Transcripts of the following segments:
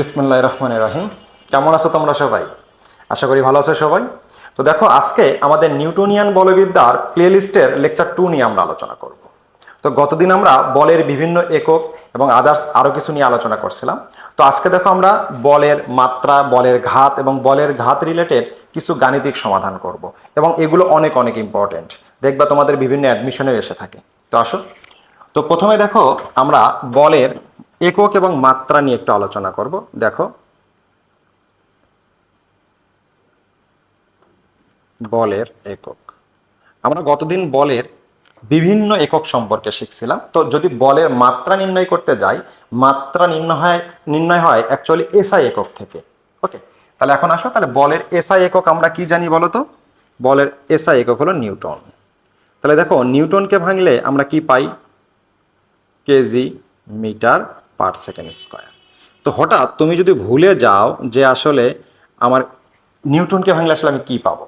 বিসমুল্লাহ রহমান রাহিম। কেমন আছো তোমরা সবাই? আশা করি ভালো আছো সবাই। তো দেখো, আজকে আমাদের নিউটনিয়ান বলবিদ্যার প্লেলিস্টের লেকচার টু নিয়ে আমরা আলোচনা করব। তো গতদিন আমরা বলের বিভিন্ন একক এবং আদার্স আরও কিছু নিয়ে আলোচনা করছিলাম। তো আজকে দেখো আমরা বলের মাত্রা, বলের ঘাত এবং বলের ঘাত রিলেটেড কিছু গাণিতিক সমাধান করব এবং এগুলো অনেক অনেক ইম্পর্টেন্ট দেখবা তোমাদের বিভিন্ন অ্যাডমিশনে এসে থাকে। তো আসো। তো প্রথমে দেখো, আমরা বলের একক এবং মাত্রা নিয়ে একটু আলোচনা করব। দেখো। বলের একক। আমরা গতদিন বলের বিভিন্ন একক সম্পর্কে শিখছিলাম। তো যদি বলের মাত্রা নির্ণয় করতে যাই, মাত্রা নির্ণয় নির্ণয় হয় অ্যাকচুয়ালি এসআই একক থেকে। ওকে তাহলে এখন আসো। তাহলে বলের এসআই একক আমরা কি জানি বলো তো? বলের এসআই একক হলো নিউটন। তাহলে দেখো, নিউটনকে ভাঙলে আমরা কি পাই? KG metre per second square. তো হঠাৎ তুমি যদি ভুলে যাও যে আসলে আমার নিউটনকে ভাঙলে আসলে আমি কী পাবো?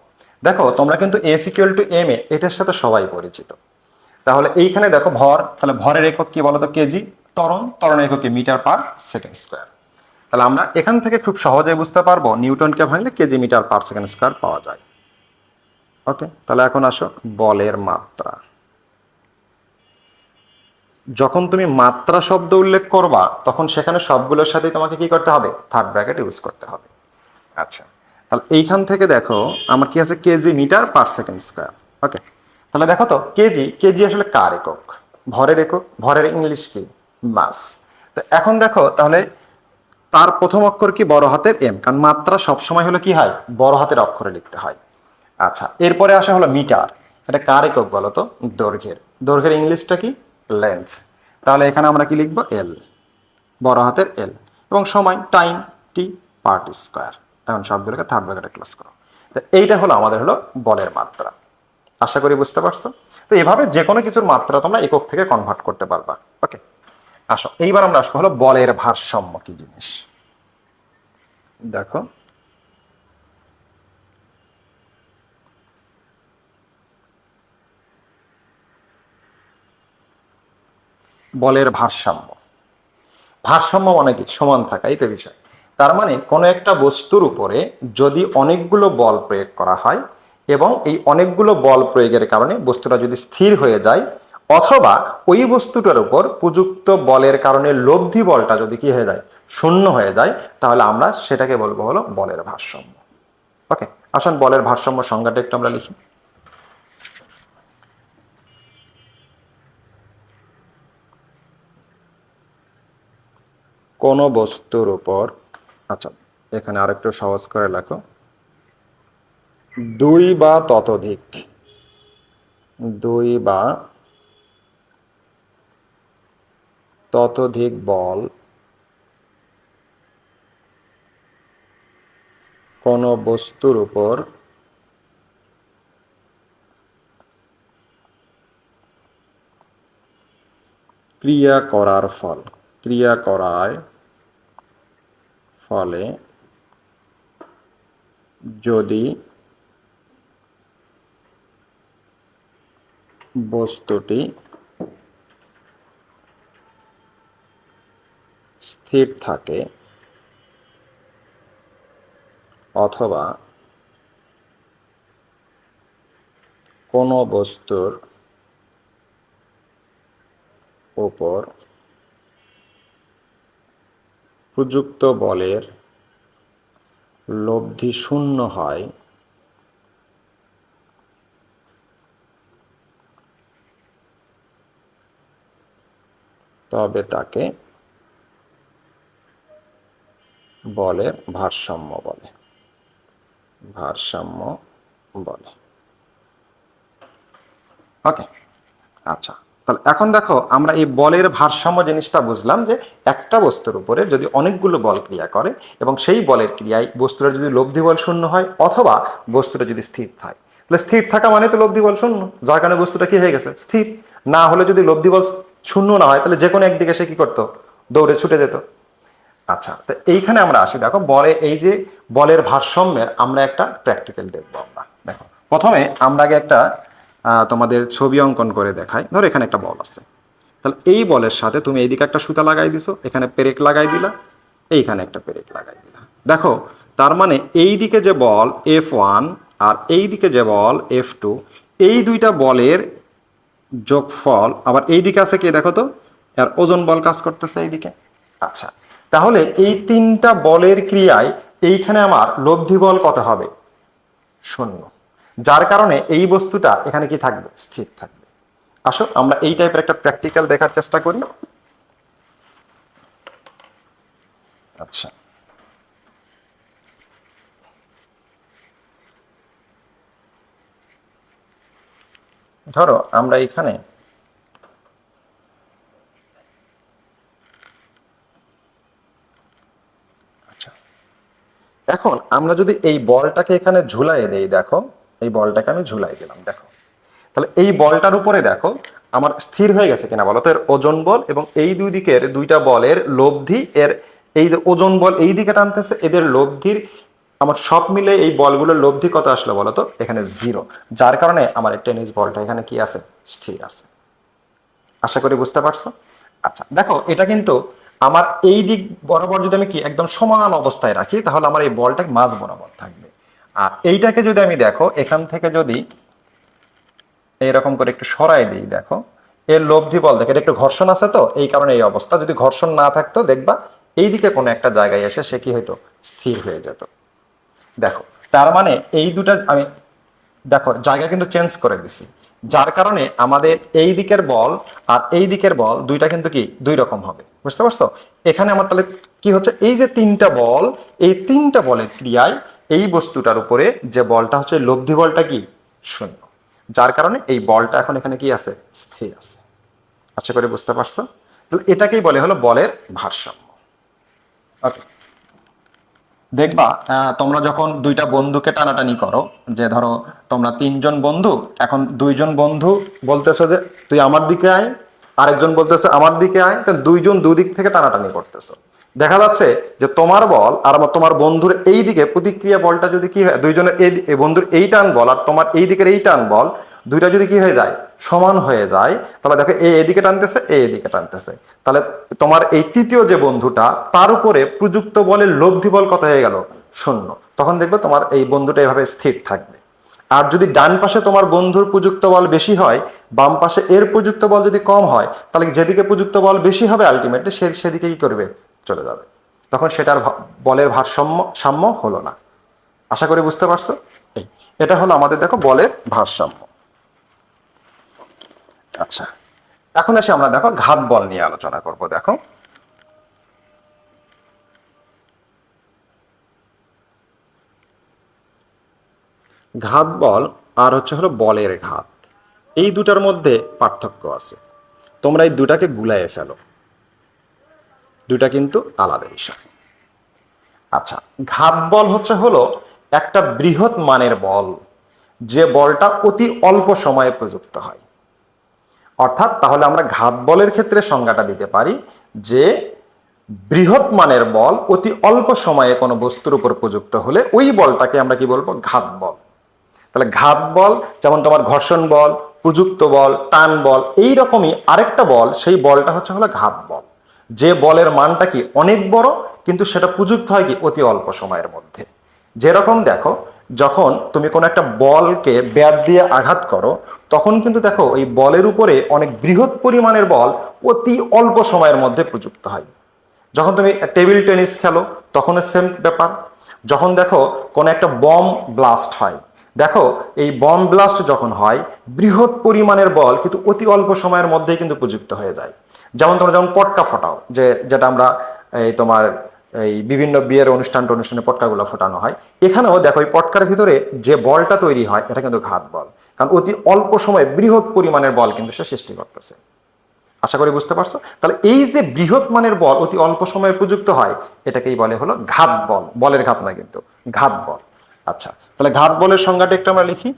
দেখো, তোমরা কিন্তু F equal to M A এটার সাথে সবাই পরিচিত। তাহলে এইখানে দেখো ভর, তাহলে ভরের একক কি বলতো? কেজি তরণ তরণের একক কি মিটার পার সেকেন্ড স্কোয়ার। তাহলে আমরা এখান থেকে খুব সহজে বুঝতে পারব নিউটনকে ভাঙলে KG metre per second square পাওয়া যায়। ওকে, তাহলে এখন আসো বলের মাত্রা। যখন তুমি মাত্রা শব্দ উল্লেখ করবা, তখন সেখানে সবগুলোর সাথে তোমাকে কি করতে হবে? থার্ড ব্র্যাকেট ইউজ করতে হবে। আচ্ছা। তাহলে এইখান থেকে দেখো, আমার কি আছে? KG metre per second square okay তাহলে দেখো তো কেজি কেজি আসলে কার একক? ভরের একক? ভরের ইংলিশ কি? মাস। তো এখন দেখো, তাহলে তার প্রথম অক্ষর কি? বড় হাতের এম কারণ মাত্রা সবসময় হলো কি হয়? বড় হাতের অক্ষরে লিখতে হয়। আচ্ছা এরপরে আসা হলো মিটার এটা কার একক বলো তো? দৈর্ঘ্যের। দৈর্ঘ্যের ইংলিশটা কি? লেন্থ তাহলে এখানে আমরা কি লিখব? এল বড় হাতের এল এবং সময় টাইম টি পার্ট স্কোয়ার এখন সবগুলোকে থার্ড ব্র্যাকেটে ক্লোজ করো। তো এইটা হলো আমাদের হলো বলের মাত্রা। আশা করি বুঝতে পারছ? তো এভাবে যে কোনো কিছুর মাত্রা তোমরা একক থেকে কনভার্ট করতে পারবা। ওকে আসো। এইবার আমরা আসব হলো বলের ভারসাম্য কি জিনিস? দেখো। বলের ভারসাম্য। ভারসাম্য মানে কি? সমান থাকা, এই তো বিষয়। তার মানে কোনো একটা বস্তুর উপরে যদি অনেকগুলো বল প্রয়োগ করা হয় এবং এই অনেকগুলো বল প্রয়োগের কারণে বস্তুটা যদি স্থির হয়ে যায়, অথবা ওই বস্তুটার উপর প্রযুক্ত বলের কারণে লব্ধি বলটা যদি কি হয়ে যায়? শূন্য হয়ে যায়, তাহলে আমরা সেটাকে বলব হলো বলের ভারসাম্য। ওকে? আসুন বলের ভারসাম্য সংজ্ঞাটা একটু আমরা লিখি। কোনো বস্তুর উপর আচ্ছা এখানে আরেকটু সহজ করে লেখো। দুই বা ততোধিক। দুই বা ততোধিক বল কোনো বস্তুর উপর ক্রিয়া করার ফল। ক্রিয়া করায় ফলে যদি বস্তুটি স্থির থাকে অথবা কোনো বস্তুর উপর প্রযুক্ত বলের লব্ধি শূন্য হয়। তবে তাকে বলের ভারসাম্য বলে। ভারসাম্য বলে। ওকে আচ্ছা। তাহলে এখন দেখো, আমরা এই বলের ভারসাম্য জিনিসটা বুঝলাম যে একটা বস্তুর উপরে যদি অনেকগুলো বল ক্রিয়া করে এবং সেই বলের ক্রিয়ায় বস্তুটা যদি লব্ধি বল শূন্য হয় অথবা বস্তুটা যদি স্থির থাকে। তাহলে স্থির থাকা মানে তো লব্ধি বল শূন্য। যার কারণে বস্তুটা কি হয়ে গেছে? স্থির। না হলে যদি লব্ধি বল শূন্য না হয়, তাহলে যে কোনো একদিকে সে কি করতো? দৌড়ে ছুটে যেত। আচ্ছা তো এইখানে আমরা আসি। দেখো, বলে এই যে বলের ভারসাম্যের আমরা একটা প্র্যাকটিক্যাল দেখব আমরা। দেখো, প্রথমে আমরা আগে একটা তোমাদের ছবি অঙ্কন করে দেখায় ধরো এখানে একটা বল আছে। তাহলে এই বলের সাথে তুমি এইদিকে একটা সুতা লাগাই দিছো, এখানে পেরেক লাগাই দিলা, এইখানে একটা পেরেক লাগাই দিলা। দেখো, তার মানে এই দিকে যে বল এফ ওয়ান আর এই দিকে যে বল এফ টু এই দুইটা বলের যোগফল আবার এই দিকে আছে কে দেখো তো? আর ওজন বল কাজ করতেছে এইদিকে। আচ্ছা তাহলে এই তিনটা বলের ক্রিয়ায় এইখানে আমার লব্ধি বল কত হবে? শূন্য। যার কারণে এই বস্তুটা এখানে কি থাকবে? স্থির থাকবে। আসো, আমরা এই টাইপের একটা প্র্যাকটিক্যাল দেখার চেষ্টা করি। আচ্ছা। ধরো, আমরা এখানে আচ্ছা। এখন আমরা যদি এই বলটাকে এখানে ঝুলাই দেই, দেখো। এই বলটাকে আমি ঝুলাই দিলাম, দেখো। তাহলে এই বলটার উপরে দেখো, আমার স্থির হয়ে গেছে কিনা বলো তো? এর ওজন বল এবং এই দুই দিকের দুইটা বলের লব্ধি, এর এই ওজন বল এই দিকে টানতেছে, এদের লব্ধির আমার সব মিলে এই বলগুলোর লব্ধি কত আসলো বলো তো? এখানে জিরো যার কারণে আমার টেনিস বলটা এখানে কি আছে? স্থির আছে। আশা করি বুঝতে পারছ? আচ্ছা দেখো, এটা কিন্তু আমার এই দিক বরাবর যদি আমি কি একদম সমান অবস্থায় রাখি, তাহলে আমার এই বলটা মাঝ বরাবর থাকবে। আর এইটাকে যদি আমি দেখো, এখান থেকে যদি এইরকম করে একটু সরাই দিই, দেখো, এর লব্ধি বল, দেখে, এটা একটু ঘর্ষণ আছে তো, এই কারণে এই অবস্থা, যদি ঘর্ষণ না থাকতো, দেখবা এইদিকে কোনো একটা জায়গায় এসে সে কি হইতো, স্থির হয়ে যেত। দেখো, তার মানে এই দুটা আমি, দেখো, জায়গা কিন্তু চেঞ্জ করে দিছি। যার কারণে আমাদের এই দিকের বল আর এই দিকের বল দুইটা কিন্তু কি, দুই রকম হবে, বুঝতে পারছ? এখানে আমার তাহলে কি হচ্ছে, এই যে তিনটা বল, এই তিনটা বলের ক্রিয়ায় এই বস্তুটার উপরে যে বলটা হচ্ছে লব্ধি বলটা কি? শূন্য। যার কারণে এই বলটা এখন এখানে কি আছে? স্থির আছে। আশা করে বুঝতে পারছ? তাহলে এটাকেই বলে হলো বলের ভারসাম্য। ওকে দেখবা তোমরা যখন দুইটা বন্ধুকে টানাটানি করো, যে ধরো তোমরা তিনজন বন্ধু, এখন দুইজন বন্ধু বলতেছো যে, তুই আমার দিকে আয়। আরেকজন বলতেছে, আমার দিকে আয়। তো দুইজন দুদিক থেকে টানাটানি করতেছো। দেখা যাচ্ছে যে তোমার বল আর তোমার বন্ধুর এই দিকে প্রতিক্রিয়া বলটা যদি কি হয়, দুইজনের এই এই বন্ধুর এই টান বল আর তোমার এই দিকের এই টান বল, দুইটা যদি কি হয়ে যায়, সমান হয়ে যায়, তাহলে দেখো এ এদিকে টানতেছে, এ এদিকে টানতেছে। তাহলে তোমার এই তৃতীয় যে বন্ধুটা, তার উপরে প্রযুক্ত বলের লব্ধি বল কত হয়ে গেল? শূন্য। তখন দেখবে তোমার এই বন্ধুটা এভাবে স্থির থাকবে। আর যদি ডান পাশে তোমার বন্ধুর প্রযুক্ত বল বেশি হয়, বাম পাশে এর প্রযুক্ত বল যদি কম হয়, তাহলে যেদিকে প্রযুক্ত বল বেশি হবে আলটিমেটলি সে সেদিকে কি করবে। চলে যাবে। তখন সেটার বলের ভারসাম্য সাম্য হলো না। আশা করি বুঝতে পারছ? এই। এটা হলো আমাদের দেখো বলের ভারসাম্য। আচ্ছা। এখন এসে আমরা দেখো ঘাত বল নিয়ে আলোচনা করব দেখো। ঘাত বল আর হচ্ছে হলো বলের ঘাত। এই দুটার মধ্যে পার্থক্য আছে। তোমরা এই দুটাকে গুলায়ে ফেলো। দুটা কিন্তু আলাদা বিষয়। আচ্ছা ঘাত বল হচ্ছে হলো একটা বৃহৎ মানের বল, যে বলটা অতি অল্প সময়ে প্রযুক্ত হয়। অর্থাৎ তাহলে আমরা ঘাত বলের ক্ষেত্রে সংজ্ঞাটা দিতে পারি যে বৃহৎ মানের বল অতি অল্প সময়ে কোনো বস্তুর উপর প্রযুক্ত হলে ওই বলটাকে আমরা কি বলব? ঘাত বল। তাহলে ঘাত বল, যেমন তোমার ঘর্ষণ বল, প্রযুক্ত বল, টান বল এই রকমই আরেকটা বল, সেই বলটা হচ্ছে হলো ঘাত বল। যে বলের মানটা কি অনেক বড়, কিন্তু সেটা প্রযুক্ত হয় কি অতি অল্প সময়ের মধ্যে। যেরকম দেখো, যখন তুমি কোনো একটা বলকে ব্যাট দিয়ে আঘাত করো, তখন কিন্তু দেখো এই বলের উপরে অনেক বৃহৎ পরিমাণের বল অতি অল্প সময়ের মধ্যে প্রযুক্ত হয়। যখন তুমি টেবিল টেনিস খেলো, তখনও সেম ব্যাপার। যখন দেখো কোনো একটা বম ব্লাস্ট হয়, দেখো এই বম ব্লাস্ট যখন হয়, বৃহৎ পরিমাণের বল কিন্তু অতি অল্প সময়ের মধ্যেই কিন্তু প্রযুক্ত হয়ে যায়। যেমন তোমরা যেমন পটকা ফোটাও, যে যেটা আমরা এই তোমার এই বিভিন্ন বিয়ের অনুষ্ঠান অনুষ্ঠানে পটকাগুলো ফোটানো হয়। এখানেও দেখো, এই পটকার ভিতরে যে বলটা তৈরি হয়, এটা কিন্তু ঘাত বল। কারণ অতি অল্প সময়ে বৃহৎ পরিমাণের বল কিন্তু সে সৃষ্টি করতেছে। আশা করি বুঝতে পারছ? তাহলে এই যে বৃহৎ মানের বল অতি অল্প সময়ে প্রযুক্ত হয়, এটাকেই বলে হলো ঘাত বল। বলের ঘাত না কিন্তু, ঘাত বল। আচ্ছা তাহলে ঘাত বলের সংজ্ঞাটা একটু আমরা লিখি।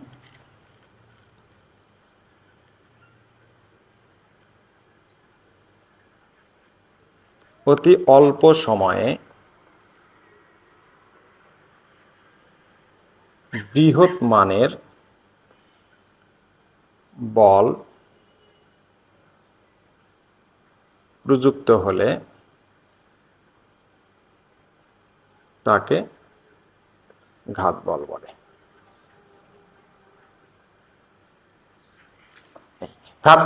অতি অল্প সময়ে বৃহৎ মানের বল প্রযুক্ত হলে তাকে ঘাত বল বলে।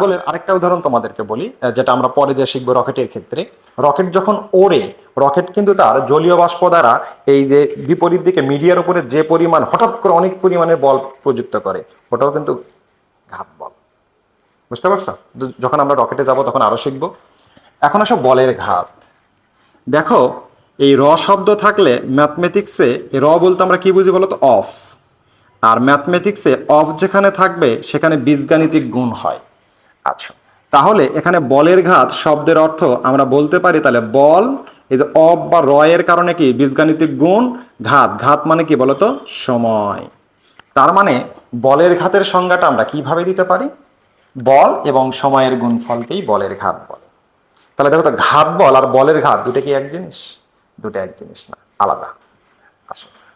বলের আরেকটা উদাহরণ তোমাদেরকে বলি যেটা আমরা পরে যে শিখব রকেটের ক্ষেত্রে। রকেট যখন ওড়ে, রকেট কিন্তু তার জলীয় বাষ্প দ্বারা এই যে বিপরীত দিকে মিডিয়ার উপরে যে পরিমাণ, হঠাৎ করে অনেক পরিমাণে বল প্রযুক্ত করে, ওটাও কিন্তু ঘাত বল। বুঝতে পারছ? যখন আমরা রকেটে যাব তখন আরও শিখব। এখন আসো বলের ঘাত। দেখো, এই র শব্দ থাকলে ম্যাথমেটিক্সে র বলতে আমরা কি বুঝি বলতো? অফ আর ম্যাথমেটিক্সে অফ যেখানে থাকবে, সেখানে বীজগাণিতিক গুণ হয়। আচ্ছা। তাহলে এখানে বলের ঘাত শব্দের অর্থ আমরা বলতে পারি তাহলে বল এই যে অফ বা র এর কারণে কি? বীজগাণিতিক গুণ, ঘাত। ঘাত মানে কি বলতো? সময়। তার মানে বলের ঘাতের সংজ্ঞাটা আমরা কীভাবে দিতে পারি? বল এবং সময়ের গুণফলকেই বলের ঘাত বলে। তাহলে দেখো তো, ঘাত বল আর বলের ঘাত দুটো কি এক জিনিস? দুটো এক জিনিস না, আলাদা।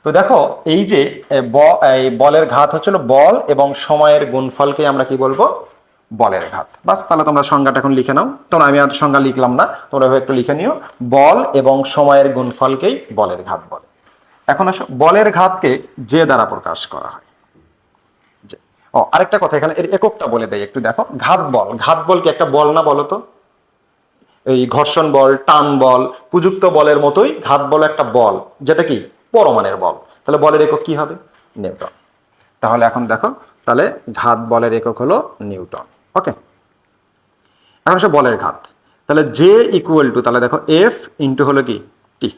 তো দেখো, এই যে বলের ঘাত হচ্ছিল বল এবং সময়ের গুণফলকে আমরা কি বলব? বলের ঘাত। বাস, তাহলে তোমরা সংজ্ঞাটা এখন লিখে নাও। তোমরা আমি আর সংজ্ঞা লিখলাম না। তোমরা একটু লিখে নিও। বল এবং সময়ের গুণফলকেই বলের ঘাত বলে। এখন আসো, বলের ঘাতকে যে দ্বারা প্রকাশ করা হয়। ও, আরেকটা কথা এখানে, এর এককটা বলে দেয়, একটু দেখো। ঘাত বল। ঘাত বল কি একটা বল না বলো তো? এই ঘর্ষণ বল, টান বল, প্রযুক্ত বলের মতোই ঘাত বল একটা বল। যেটা কি? পরমাণের বল। তাহলে বলের একক কি হবে? নিউটন। তাহলে এখন দেখো, তাহলে ঘাত বলের একক হলো নিউটন। ওকে এখন সে বলের ঘাত। তাহলে জে ইকুয়াল টু তাহলে দেখো এফ ইন্টু হলো কি? টি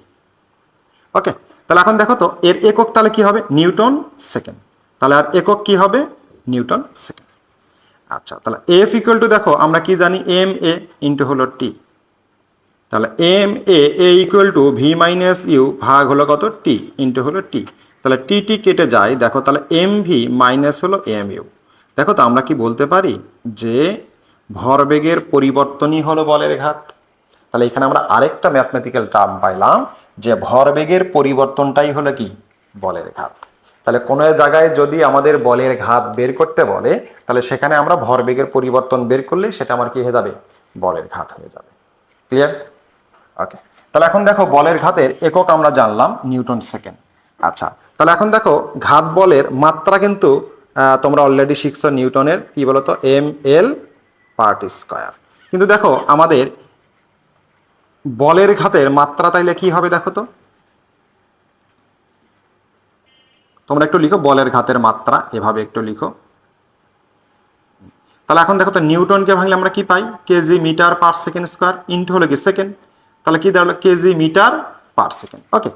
ওকে তাহলে এখন দেখো তো, এর একক তাহলে কি হবে? নিউটন সেকেন্ড তাহলে আর একক কি হবে? নিউটন সেকেন্ড আচ্ছা তাহলে এফ ইকুয়াল টু দেখো, আমরা কি জানি? এম এ ইন্টু হলো টি তাহলে M A A equal to V minus U ভাগ হলো কত? টি ইন্টু হলো টি তাহলে টি টি কেটে যায়, দেখো তাহলে এম ভি মাইনাস হলো এম ইউ দেখো তো, আমরা কি বলতে পারি যে ভরবেগের পরিবর্তনই হলো বলের ঘাত? তাহলে এখানে আমরা আরেকটা ম্যাথমেটিক্যাল টার্ম পাইলাম যে ভরবেগের পরিবর্তনটাই হলো কি? বলের ঘাত। তাহলে কোনো জায়গায় যদি আমাদের বলের ঘাত বের করতে বলে, তাহলে সেখানে আমরা ভরবেগের পরিবর্তন বের করলে সেটা আমার কি হয়ে যাবে? বলের ঘাত হয়ে যাবে। ক্লিয়ার ওকে তাহলে এখন দেখো, বলের ঘাতের একক আমরা জানলাম নিউটন সেকেন্ড। আচ্ছা তাহলে এখন দেখো, ঘাত বলের মাত্রা কিন্তু তোমরা অলরেডি শিখছো নিউটনের, কি বলতো? M L part square. কিন্তু দেখো, আমাদের বলের ঘাতের মাত্রা তাইলে কি হবে দেখো তো? তোমরা একটু লিখো, বলের ঘাতের মাত্রা, এভাবে একটু লিখো। তাহলে এখন দেখো তো, নিউটনকে ভাঙলে আমরা কি পাই? KG metre per second square, into হলো কি সেকেন্ড। তাহলে কি দাঁড়াল? KG metre per second. Okay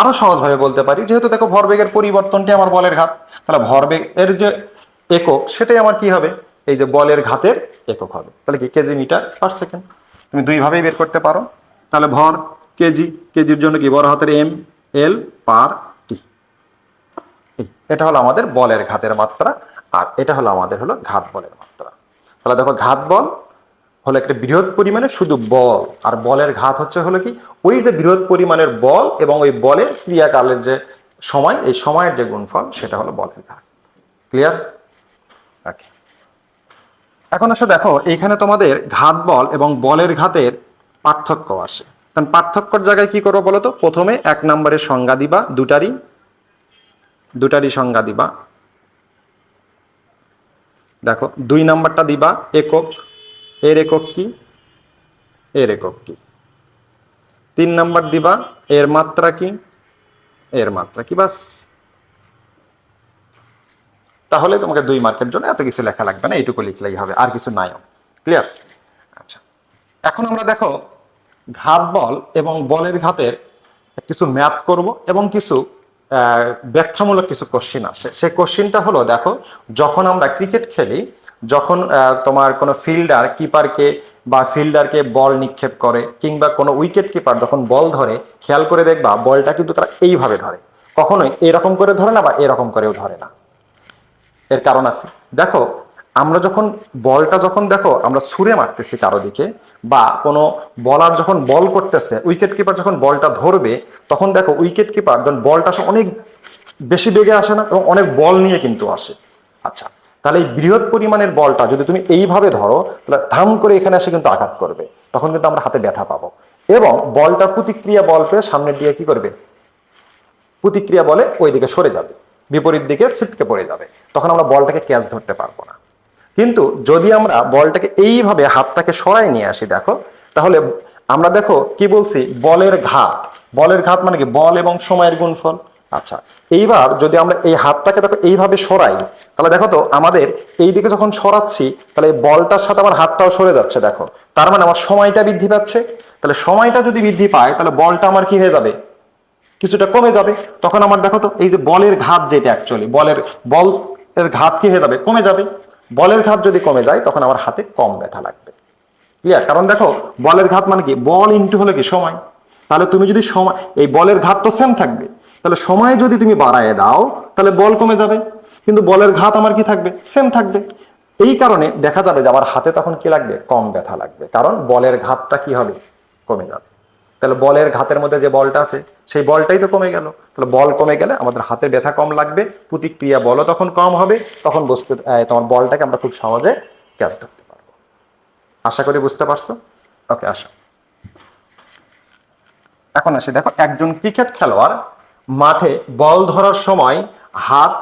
আরও সহজভাবে বলতে পারি। যেহেতু দেখো ভরবেগের পরিবর্তনটি আমার বলের ঘাত। তাহলে ভরবেগ এর যে একক, সেটাই আমার কি হবে? এই যে বলের ঘাতের একক হবে। তাহলে কি কেজি মিটার পার সেকেন্ড? তুমি দুইভাবেই বের করতে পারো। তাহলে ভর কেজি, কেজির জন্য কি? বড় হাতের এম, এল পার টি। এটা হলো আমাদের বলের ঘাতের মাত্রা, আর এটা হলো আমাদের হলো ঘাত বলের মাত্রা। তাহলে দেখো ঘাত বল হলো একটা বৃহৎ পরিমাণে শুধু বল। আর বলের ঘাত হচ্ছে হলো কি? ওই যে বৃহৎ পরিমাণের বল এবং ওই বলের ক্রিয়াকালের যে সময়, এই সময়ের যে গুণফল, সেটা হলো বলের ঘাত। ক্লিয়ার এখন আসো দেখো, এইখানে তোমাদের ঘাত বল এবং বলের ঘাতের পার্থক্য আসে। কারণ পার্থক্যর জায়গায় কি করব বলো তো? প্রথমে এক নম্বরের সংজ্ঞা দিবা, দুটারই। দুটারই সংজ্ঞা দিবা। দেখো, দুই নাম্বারটা দিবা একক। এর একক কি? এর একক কি? তিন নাম্বার দিবা, এর মাত্রা কি? এর মাত্রা কি? বাস। তাহলে তোমাকে দুই মার্কের জন্য এত কিছু লেখা লাগবে না, এইটুকু লিখলেই হবে, আর কিছু নাইও ক্লিয়ার আচ্ছা। এখন আমরা দেখো, ঘাত বল এবং বলের ঘাতের কিছু ম্যাথ করব এবং কিছু ব্যাখ্যামূলক কিছু কোশ্চিন আসে। সেই কোশ্চিনটা হলো, দেখো, যখন আমরা ক্রিকেট খেলি যখন তোমার কোনো ফিল্ডার কিপারকে বা ফিল্ডারকে বল নিক্ষেপ করে কিংবা কোনো উইকেট কিপার যখন বল ধরে, খেয়াল করে দেখবা বলটা কিন্তু তারা এইভাবে ধরে। কখনোই এরকম করে ধরে না বা এরকম করেও ধরে না। এর কারণ আছে। দেখো, আমরা যখন বলটা যখন দেখো, আমরা ছুঁড়ে মারতেছি কারও দিকে বা কোনো বলার যখন বল করতেছে উইকেট কিপার যখন বলটা ধরবে, তখন দেখো উইকেট কিপার যখন বলটা অনেক বেশি বেগে আসে না এবং অনেক বল নিয়ে কিন্তু আসে। আচ্ছা তাহলে এই বৃহৎ পরিমাণের বলটা যদি তুমি এইভাবে ধরো, তাহলে ধাম করে এখানে এসে কিন্তু আঘাত করবে। তখন কিন্তু আমরা হাতে ব্যথা পাবো। এবং বলটা প্রতিক্রিয়া বল পেয়ে সামনের দিকে কি করবে? প্রতিক্রিয়া বলে ওই দিকে সরে যাবে। বিপরীত দিকে ছিটকে পড়ে যাবে। তখন আমরা বলটাকে ক্যাচ ধরতে পারব না। কিন্তু যদি আমরা বলটাকে এইভাবে হাতটাকে সরাই নিয়ে আসি, দেখো, তাহলে আমরা দেখো কি বলছি? বলের ঘাত। বলের ঘাত মানে কি? বল এবং সময়ের গুণফল। আচ্ছা এইবার যদি আমরা এই হাতটাকে দেখো এইভাবে সরাই, তাহলে দেখো তো আমাদের এই দিকে যখন সরাচ্ছি, তাহলে এই বলটার সাথে আমার হাতটাও সরে যাচ্ছে, দেখো। তার মানে আমার সময়টা বৃদ্ধি পাচ্ছে। তাহলে সময়টা যদি বৃদ্ধি পায়, তাহলে বলটা আমার কি হয়ে যাবে? কিছুটা কমে যাবে। তখন আমার দেখো তো এই যে বলের ঘাত যেটা অ্যাকচুয়ালি বলের বল এর ঘাত কি হয়ে যাবে? কমে যাবে। বলের ঘাত যদি কমে যায়, তখন আমার হাতে কম ব্যথা লাগবে। ক্লিয়ার কারণ দেখো, বলের ঘাত মানে কি? বল ইনটু হলো কি? সময়। তাহলে তুমি যদি সময়, এই বলের ঘাত তো সেম থাকবে। তাহলে সময় যদি তুমি বাড়ায় দাও, তাহলে বল কমে যাবে। কিন্তু বলের ঘাত আমার কি থাকবে? সেম থাকবে। এই কারণে দেখা যাবে যে আমার হাতে তখন কি লাগবে? কম ব্যথা লাগবে। কারণ বলের ঘাতটা কি হবে? কমে যাবে। তাহলে বলের ঘাতের মধ্যে যে বলটা আছে, সেই বলটাই তো কমে গেল। তাহলে বল কমে গেলে আমাদের হাতে ব্যথা কম লাগবে, প্রতিক্রিয়া বলও তখন কম হবে, তখন বস্তু তোমার বলটাকে আমরা খুব সহজে ক্যাচ ধরতে পারব। আশা করি বুঝতে পারছ? ওকে, আসো। এখন আসি। দেখো, একজন ক্রিকেট খেলোয়াড় মাঠে বল ধরার সময় হাত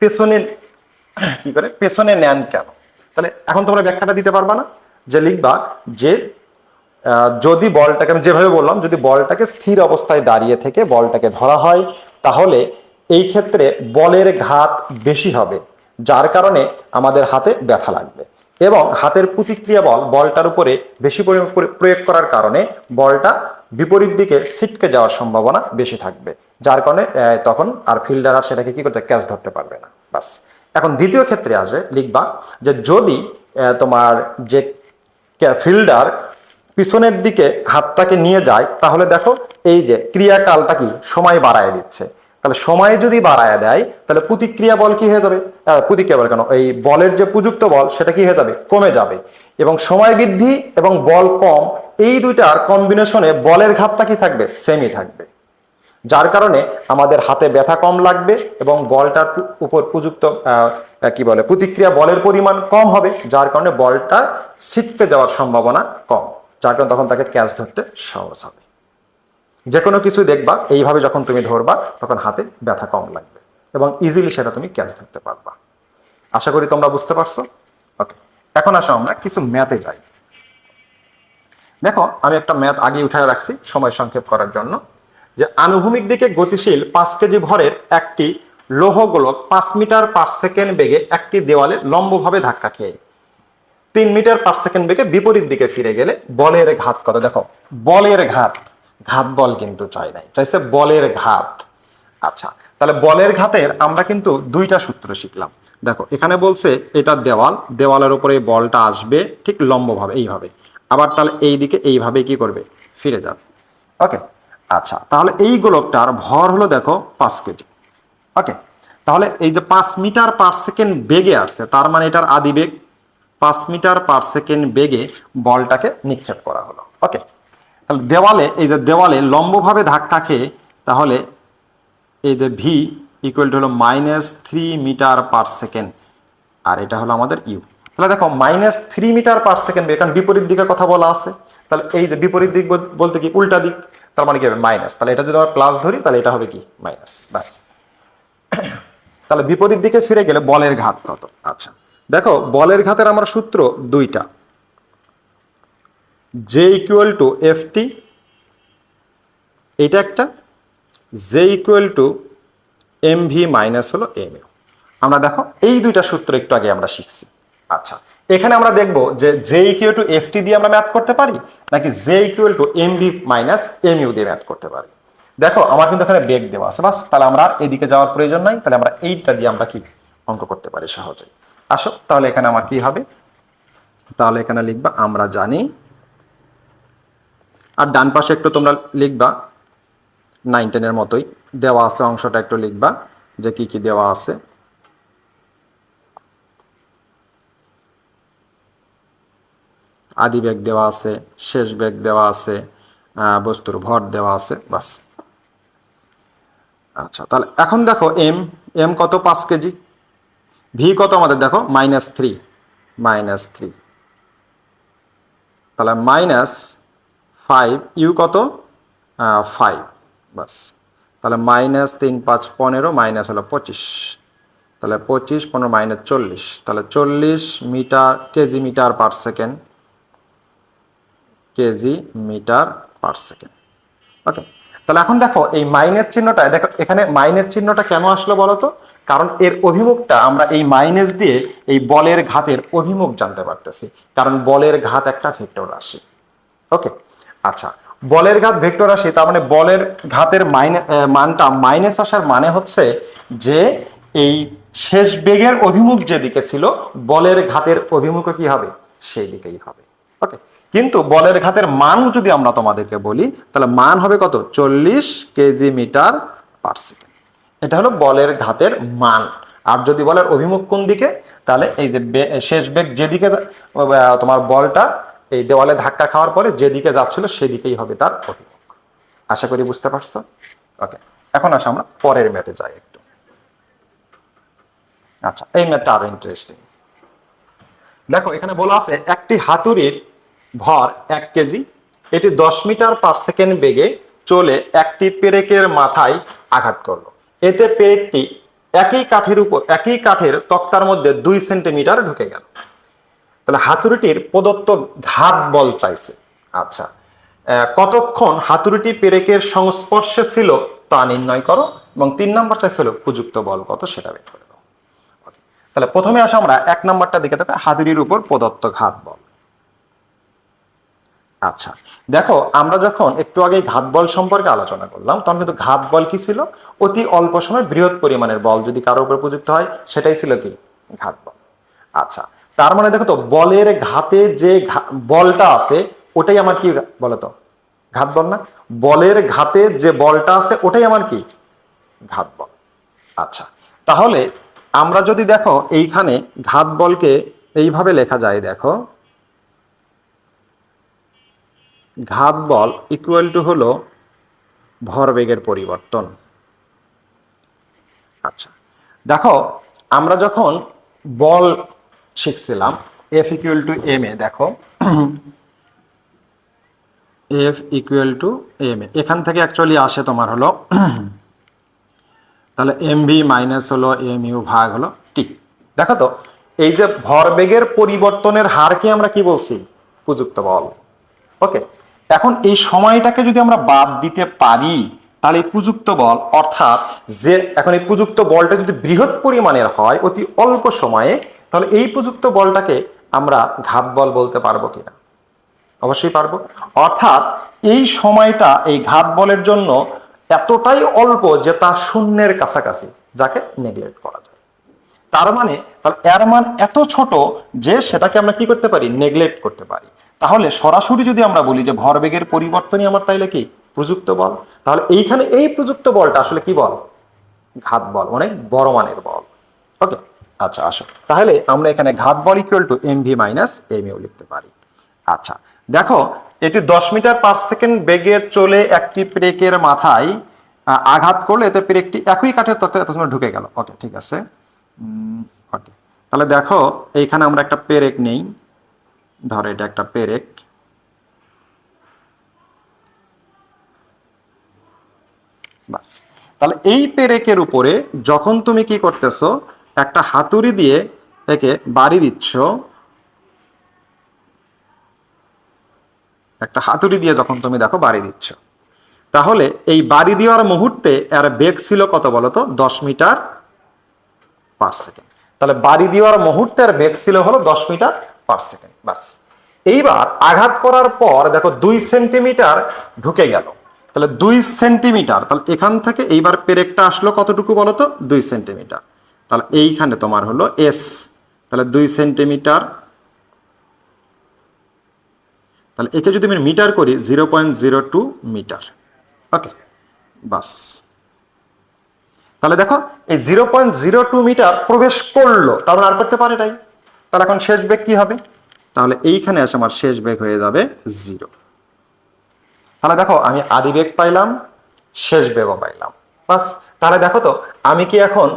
পেছনে, কি করে? পেছনে নেন কেন? তাহলে এখন তোমরা ব্যাখ্যাটা দিতে পারবা না? যে লিখবা যে যদি বলটাকে, আমি যেভাবে বললাম, যদি বলটাকে স্থির অবস্থায় দাঁড়িয়ে থেকে বলটাকে ধরা হয়, তাহলে এই ক্ষেত্রে বলের ঘাত বেশি হবে, যার কারণে আমাদের হাতে ব্যথা লাগবে। এবং হাতের প্রতিক্রিয়া বল, বলটার উপরে বেশি পরিমাণ প্রয়োগ করার কারণে বলটা বিপরীত দিকে সিটকে যাওয়ার সম্ভাবনা বেশি থাকবে, যার কারণে তখন আর ফিল্ডার আর সেটাকে কী করতে ক্যাচ ধরতে পারবে না। বাস। এখন দ্বিতীয় ক্ষেত্রে আসে, লিখবা যে যদি তোমার যে ফিল্ডার পিছনের দিকে হাতটাকে নিয়ে যায়, তাহলে দেখো এই যে ক্রিয়াকালটা কি? সময় বাড়ায় দিচ্ছে। তাহলে সময় যদি বাড়ায় দেয়, তাহলে প্রতিক্রিয়া বল কি হয়ে যাবে? প্রতিক্রিয়া বল কেন? এই বলের যে প্রযুক্ত বল, সেটা কি হয়ে যাবে? কমে যাবে। এবং সময় বৃদ্ধি এবং বল কম, এই দুইটার কম্বিনেশনে বলের ঘাতটা কি থাকবে? সেমই থাকবে। যার কারণে আমাদের হাতে ব্যথা কম লাগবে এবং বলটার উপর প্রযুক্ত কি বলে, প্রতিক্রিয়া বলের পরিমাণ কম হবে, যার কারণে বলটার ছিটকে যাওয়ার সম্ভাবনা কম। যার কারণে তখন তাকে ক্যাচ ধরতে সহজ হবে। যে কোনো কিছু দেখবা, এইভাবে যখন তুমি ধরবা, তখন হাতে ব্যথা কম লাগবে এবং ইজিলি সেটা তুমি ক্যাচ ধরতে পারবা। আশা করি তোমরা বুঝতে পারছ? ওকে এখন আসো আমরা কিছু ম্যাথে যাই। দেখো, আমি একটা ম্যাথ আগে উঠায় রাখছি সময় সংক্ষেপ করার জন্য, যে আনুভূমিক দিকে গতিশীল পাঁচ কেজি ভরের একটি লৌহ গোলক পাঁচ মিটার পার সেকেন্ড বেগে একটি দেওয়ালে লম্বভাবে ধাক্কা খেয়ে, তিন মিটার পার সেকেন্ড বেগে বিপরীত দিকে ফিরে গেলে বলের ঘাত কত? দেখো, বলের ঘাত। ঘাত বল কিন্তু চাই নাই, চাইছে বলের ঘাত। আচ্ছা তাহলে বলের ঘাতের আমরা কিন্তু দুইটা সূত্র শিখলাম। দেখো, এখানে বলছে এটা দেওয়াল, দেওয়ালের উপরে বলটা আসবে ঠিক লম্বভাবে, এইভাবে। আবার তাহলে এই দিকে এইভাবে কি করবে? ফিরে যাবে। ওকে আচ্ছা তাহলে এই গোলকটার ভর হলো দেখো পাঁচ কেজি। ওকে, তাহলে এই যে পাঁচ মিটার পার সেকেন্ড বেগে আসছে, তার মানে এটার আদি বেগ পাঁচ মিটার পার সেকেন্ড বেগে বলটাকে নিক্ষেপ করা হলো। ওকে তাহলে দেওয়ালে, এই যে দেওয়ালে লম্বভাবে ধাক্কা খেয়ে তাহলে এই যে ভি ইকুয়াল টু হলো minus three metre per second আর এটা হলো আমাদের ইউ তাহলে দেখো minus three metre per second কারণ বিপরীত দিকের কথা বলা আছে। তাহলে এই যে বিপরীত দিক বল- বলতে কি উল্টা দিক, তার মানে কি হবে মাইনাস তাহলে এটা যদি আমরা প্লাস ধরি, তাহলে এটা হবে কি মাইনাস ব্যাস। তাহলে বিপরীত দিকে ফিরে গেলে বলের ঘাত কত? আচ্ছা। দেখো বলের ঘাতের আমরা সূত্র দুইটা। J equal to F T এটা একটা। J equal to M V minus হলো এম ইউ আমরা দেখো, এই দুইটা সূত্র একটু আগে আমরা শিখছি। আচ্ছা এখানে আমরা দেখব যে J equal to F T দিয়ে আমরা ম্যাথ করতে পারি, নাকি J equal to M V minus M U দিয়ে ম্যাথ করতে পারি? দেখো, আমার কিন্তু এখানে বেগ দেওয়া আছে, বাস। তাহলে আমরা এদিকে যাওয়ার প্রয়োজন নাই, তাহলে আমরা এইটা দিয়ে আমরা কি অঙ্ক করতে পারি সহজে আসো, তাহলে এখানে আমার কি হবে? তাহলে এখানে লিখবা, আমরা জানি আর ডান পাশে একটু তোমরা লিখবা নাইন টেনের মতোই। দেওয়া আছে অংশটা একটু লিখবা, যে কি কি দেওয়া আছে। আদি ব্যাগ দেওয়া আছে, শেষ ব্যাগ দেওয়া আছে বস্তুর ভর দেওয়া আছে, বাস। আচ্ছা তাহলে এখন দেখো এম এম কত? পাঁচ কেজি। ভি কত আমাদের? দেখো মাইনাস থ্রি মাইনাস থ্রি তাহলে মাইনাস ফাইভ ইউ কত? ফাইভ বাস। তাহলে মাইনাস তিন পাঁচ পনেরো মাইনাস হলো পঁচিশ। তাহলে পঁচিশ, পনেরো মাইনাস চল্লিশ। তাহলে চল্লিশ metre, KG metre per second KG metre per second okay তাহলে এখন দেখো এই মাইনের চিহ্নটা, দেখো এখানে মাইনের চিহ্নটা কেন আসলো বলো তো? কারণ এর অভিমুখটা আমরা এই মাইনাস দিয়ে এই বলের ঘাতের অভিমুখ জানতে পারতেছি। কারণ বলের ঘাত একটা ভেক্টর রাশি। ওকে আচ্ছা বলের ঘাত ভেক্টর রাশি, তার মানে বলের ঘাতের মাইনে মানটা মাইনাস আসার মানে হচ্ছে যে এই শেষ বেগের অভিমুখ যেদিকে ছিল, বলের ঘাতের অভিমুখও কি হবে? সেই দিকেই হবে। ওকে কিন্তু বলের ঘাতের মান যদি আমরা তোমাদেরকে বলি, তাহলে মান হবে কত? চল্লিশ কেজি মিটার পার সেকেন্ড। এটা হলো বলের ঘাতের মান। আর যদি বলের অভিমুখ কোন দিকে? তাহলে এই যে শেষ বেগ যেদিকে তোমার বলটা এই দেওয়ালে ধাক্কা খাওয়ার পরে যেদিকে যাচ্ছিল সেদিকেই হবে তার অভিমুখ। আশা করি বুঝতে পারছ? ওকে এখন আসো আমরা পরের ম্যাথে যাই একটু। আচ্ছা এই ম্যাথটা আরও ইন্টারেস্টিং দেখো, এখানে বলা আছে একটি হাতুড়ির ভর এক কেজি, এটি দশ মিটার পার সেকেন্ড বেগে চলে একটি পেরেকের মাথায় আঘাত করল। এতে পেরেকটি একই কাঠের উপর, একই কাঠের তক্তার মধ্যে দুই সেন্টিমিটার ঢুকে গেল। তাহলে হাতুড়িটির প্রদত্ত ঘাত বল চাইছে। আচ্ছা কতক্ষণ হাতুড়িটি পেরেকের সংস্পর্শে ছিল তা নির্ণয় করো এবং তিন নম্বরটা ছিল উপযুক্ত বল কত সেটা বের করে দাও। তাহলে প্রথমে আসো আমরা এক নম্বরটা দেখো হাতুড়ির উপর প্রদত্ত ঘাত বল। আচ্ছা দেখো আমরা যখন একটু আগে ঘাত বল সম্পর্কে আলোচনা করলাম, তখন কিন্তু ঘাত বল কি ছিল? অতি অল্প সময় বৃহৎ পরিমাণের বল যদি কারোর উপর প্রযুক্ত হয়, সেটাই ছিল কি? ঘাত বল। আচ্ছা তার মানে দেখো তো, বলের ঘাতে যে বলটা আছে, ওটাই আমার কি বলতো? ঘাত বল না? বলের ঘাতে যে বলটা আছে, ওটাই আমার কি? ঘাত বল। আচ্ছা তাহলে আমরা যদি দেখো এইখানে ঘাত বলকে এইভাবে লেখা যায়, দেখো। ঘাত বল ইকুয়াল টু হলো ভরবেগের পরিবর্তন। আচ্ছা দেখো, আমরা যখন বল শিখছিলাম। F equal to M A দেখো। F equal to M A এখান থেকে অ্যাকচুয়ালি আসে তোমার হলো, তাহলে এম ভি মাইনাস হলো এম ইউ ভাগ হলো টি দেখো তো, এই যে ভরবেগের পরিবর্তনের হারকে আমরা কি বলছি? উপযুক্ত বল। ওকে এখন এই সময়টাকে যদি আমরা বাদ দিতে পারি, তাহলে এই প্রযুক্ত বল, অর্থাৎ যে, এখন এই প্রযুক্ত বলটা যদি বৃহৎ পরিমাণের হয়, অতি অল্প সময়ে তাহলে এই প্রযুক্ত বলটাকে আমরা ঘাত বল বলতে পারব কিনা? অবশ্যই পারব। অর্থাৎ এই সময়টা, এই ঘাত বলের জন্য এতটাই অল্প যে তা শূন্যের কাছাকাছি, যাকে নেগলেক্ট করা যায়। তার মানে তাহলে এর মান এত ছোট যে সেটাকে আমরা কি করতে পারি? নেগলেক্ট করতে পারি। তাহলে সরাসরি যদি আমরা বলি যে ভরবেগের পরিবর্তনই আমার তাইলে কি? প্রযুক্ত বল। তাহলে এইখানে এই প্রযুক্ত বলটা আসলে কি বল? ঘাত বল, অনেক বড় মানের বল। ওকে? আচ্ছা আসো তাহলে আমরা এখানে ঘাত বল equal to M V minus M U লিখতে পারি। আচ্ছা দেখো, এটি দশ মিটার পার সেকেন্ড বেগে চলে একটি ব্রেকের মাথায় আঘাত করলে এতে ব্রেকটি একই কাঠের তথ্যে এত সময় ঢুকে গেল। ওকে, ঠিক আছে। ওকে। তাহলে দেখো, এইখানে আমরা একটা পেরেক নেই। ধরো, এটা একটা পেরেক। বাস। তাহলে এই পেরেকের উপরে যখন তুমি কি করতেছো একটা হাতুড়ি দিয়ে একে বাড়ি দিচ্ছ। একটা হাতুড়ি দিয়ে যখন তুমি দেখো বাড়ি দিচ্ছ। তাহলে এই বাড়ি দেওয়ার মুহূর্তে এর বেগ ছিল কত বলতো? দশ মিটার পার সেকেন্ড তাহলে বাড়ি দেওয়ার মুহূর্তে মুহূর্তের বেগ ছিল হলো দশ মিটার পার সেকেন্ড বাস এইবার আঘাত করার পর দেখো দুই সেন্টিমিটার ঢুকে গেল। তাহলে দুই সেন্টিমিটার, তাহলে এখান থেকে এইবার পেরেকটা আসলো কতটুকু বলো তো দুই সেন্টিমিটার। তাহলে এইখানে তোমার হলো এস তাহলে দুই সেন্টিমিটার। তাহলে একে যদি আমি মিটার করি, জিরো পয়েন্ট মিটার। ওকে, বাস। তাহলে দেখো, এই জিরো পয়েন্ট মিটার প্রবেশ করল, তার মানে আর করতে পারে নাই। তাহলে এখন শেষ বেগ কি হবে? তাহলে এইখানে এসে আমার শেষ বেগ হয়ে যাবে জিরো। তাহলে দেখো, আমি আদি বেগ পাইলাম, শেষ বেগও পাইলাম। বাস, তাহলে দেখো তো, আমি কি এখন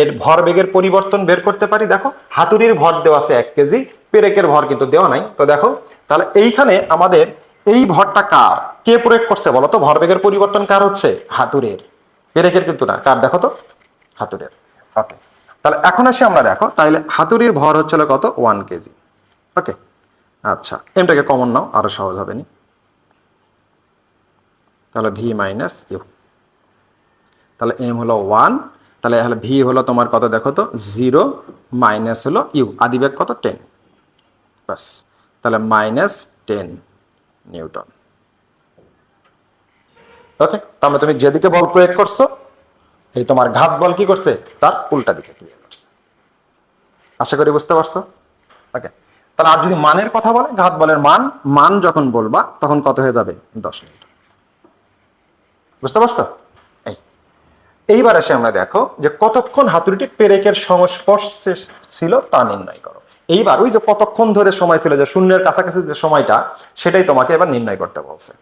এর ভর বেগের পরিবর্তন বের করতে পারি? দেখো, হাতুড়ির ভর দেওয়া আছে এক কেজি, পেরেকের ভর কিন্তু দেওয়া নাই। তো দেখো, তাহলে এইখানে আমাদের এই ভরটা কার? কে প্রয়োগ করছে বলো তো? ভরবেগের পরিবর্তন কার হচ্ছে? হাতুড়ের। পেরেকের কিন্তু না। কার দেখো তো? হাতুড়ের। ওকে তাহলে এখন আসি আমরা, দেখো, তাহলে হাতুড়ির ভর হচ্ছিল কত? One KG. ওকে আচ্ছা এমটাকে কমন নাও, আরও সহজ হবে নি। তাহলে ভি মাইনাস ইউ তাহলে এম হলো ওয়ান তাহলে হলো ভি হলো তোমার কত? দেখো তো জিরো মাইনাস হলো ইউ আদিবেগ কত? টেন বাস তাহলে মাইনাস টেন নিউটন। ওকে তাহলে তুমি যেদিকে বল প্রয়োগ করছ, এই তোমার ঘাত বল কি করছে? তার উল্টা দিকে ক্রিয়া করছে। আশা করি বুঝতে পারছ? ওকে তাহলে আর যদি মানের কথা বলে, ঘাত বলের মান মান যখন বলবা, তখন কত হয়ে যাবে? দশ মিনিট বুঝতে পারছ? এইবার এসে আমরা দেখো যে কতক্ষণ হাতুড়িটি পেরেকের সংস্পর্শে ছিল তা নির্ণয় করো। এইবার ওই যে কতক্ষণ ধরে সময় ছিল, যে শূন্যের কাছাকাছি যে সময়টা, সেটাই তোমাকে এবার নির্ণয় করতে বলছে।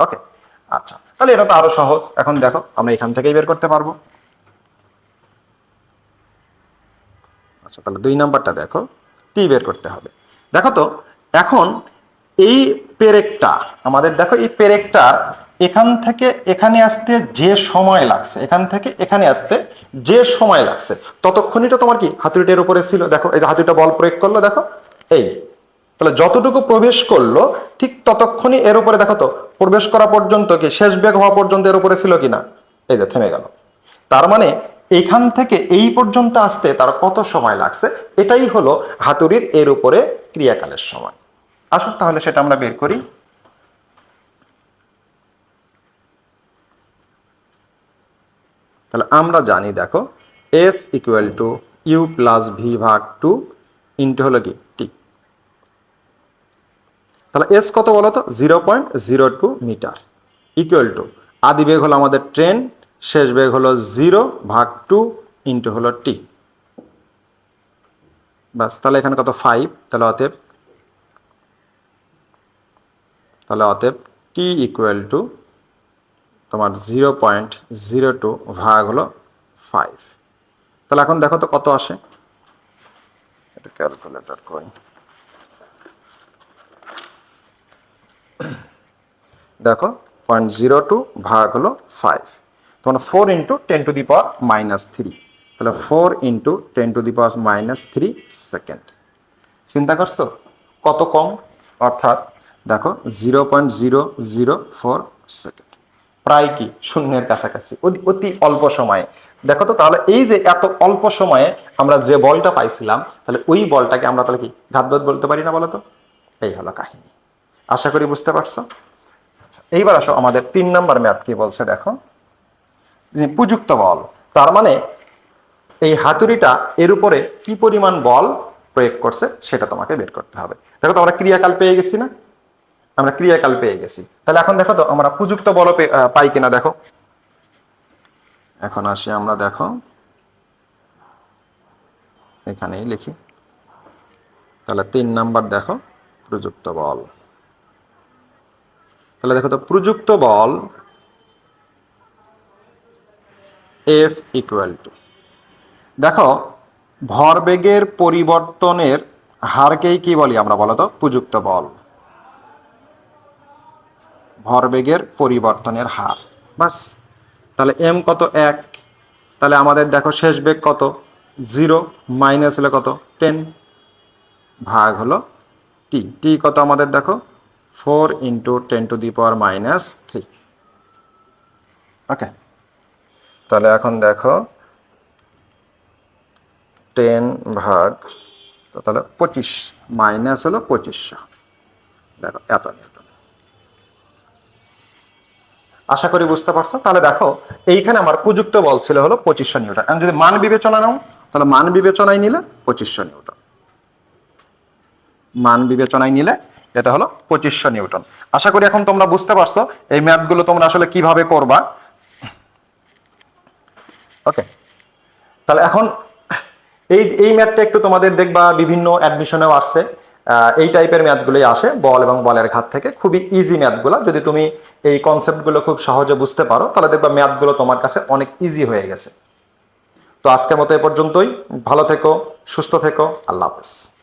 ওকে আচ্ছা তাহলে এটা তো আরও সহজ। এখন দেখো, আমরা এখান থেকেই বের করতে পারব। আচ্ছা তাহলে দুই নাম্বারটা দেখো, টি বের করতে হবে। দেখো তো, এখন এই পেরেকটা, আমাদের দেখো এই পেরেকটা এখান থেকে এখানে আসতে যে সময় লাগছে, এখান থেকে এখানে আসতে যে সময় লাগছে ততক্ষণই তো তোমার কি হাতুড়িটার উপরে ছিল? দেখো, এই যে হাতুড়িটা বল প্রয়োগ করল, দেখো, এই। তাহলে যতটুকু প্রবেশ করল, ঠিক ততক্ষণই এর উপরে, দেখো তো, প্রবেশ করা পর্যন্ত কি, শেষ বেগ হওয়া পর্যন্ত এর উপরে ছিল কিনা? এই যে থেমে গেল। তার মানে এখান থেকে এই পর্যন্ত আসতে তার কত সময় লাগছে? এটাই হলো হাতুড়ির এর উপরে ক্রিয়াকালের সময়। আসুন তাহলে সেটা আমরা বের করি। তাহলে আমরা জানি, দেখো S equal to U plus V ভাগ টু ইন্টু হলো কি? টি তাহলে এস কত বলো তো? Zero point zero two metre equal to আদি বেগ হলো আমাদের ট্রেন শেষ বেগ হলো জিরো ভাগ টু ইন্টু হলো টি বাস তাহলে এখানে কত? ফাইভ তাহলে অতএব তাহলে অতএব টি ইকুয়াল টু তোমার জিরো পয়েন্ট জিরো টু ভাগ হলো ফাইভ তাহলে এখন দেখো তো কত আসে? এটা ক্যালকুলেটর করি। দেখো পয়েন্ট জিরো টু ভাগ হলো ফাইভ তোমার four into ten to the power minus three তাহলে four into ten to the power minus three second চিন্তা করছ? কত কম? অর্থাৎ দেখো zero point zero zero four second প্রায় কি শূন্যের কাছাকাছি, অতি- অল্প সময়ে। দেখো তো তাহলে এই যে এত অল্প সময়ে আমরা যে বলটা পাইছিলাম, তাহলে ওই বলটাকে আমরা তাহলে কি ঘাতবাদ বলতে পারি না বলো তো? এই হলো কাহিনী। আশা করি বুঝতে পারছ? এইবার আসো আমাদের তিন নম্বর ম্যাথ কি বলছে দেখো। যে উপযুক্ত বল, তার মানে এই হাতুড়িটা এর উপরে কি পরিমাণ বল প্রয়োগ করছে সেটা তোমাকে বের করতে হবে। দেখো তো আমরা ক্রিয়াকাল পেয়ে গেছি না? আমরা ক্রিয়াকাল পেয়ে গেছি। তাহলে এখন দেখো তো, আমরা উপযুক্ত বল পাই কিনা দেখো। এখন আসি আমরা, দেখো। এখানেই লিখি। তাহলে তিন নাম্বার দেখো, প্রযুক্ত বল। তাহলে দেখো তো, প্রযুক্ত বল এফ ইকুয়াল টু। দেখো, ভরবেগের পরিবর্তনের হারকেই কি বলি আমরা বলো তো? প্রযুক্ত বল। ভরবেগের পরিবর্তনের হার। বাস, তাহলে এম কত এক? তাহলে আমাদের দেখো শেষ বেগ কত? জিরো মাইনাস হলে কত? টেন। ভাগ হলো টি টি কত আমাদের দেখো? Four into ten to the power minus three. Okay. তাহলে এখন দেখো টেন ভাগ, তাহলে পঁচিশ। মাইনাস হলো পঁচিশশো। দেখো, এত নিউটন আশা করি বুঝতে পারছ। তাহলে দেখো, এইখানে আমার প্রযুক্ত বল ছিল হলো পঁচিশশো নিউটন। আমি যদি মান বিবেচনা নাও, তাহলে মান বিবেচনায় নিলে পঁচিশশো নিউটন। মান বিবেচনায় নিলে এটা হলো পঁচিশশো নিউটন। আশা করি এখন তোমরা বুঝতে পারছ এই ম্যাথগুলো তোমরা আসলে কীভাবে করবা। ওকে। তাহলে এখন এই এই ম্যাথটা একটু তোমাদের দেখবা, বিভিন্ন অ্যাডমিশনেও আসছে। এই টাইপের ম্যাথগুলোই আসে বল এবং বলের ঘাত থেকে। খুবই ইজি ম্যাথগুলো। যদি তুমি এই কনসেপ্টগুলো খুব সহজে বুঝতে পারো, তাহলে দেখবা ম্যাথগুলো তোমার কাছে অনেক ইজি হয়ে গেছে। তো আজকের মতো এ পর্যন্তই। ভালো থেকো, সুস্থ থেকো। আল্লাহ হাফেজ।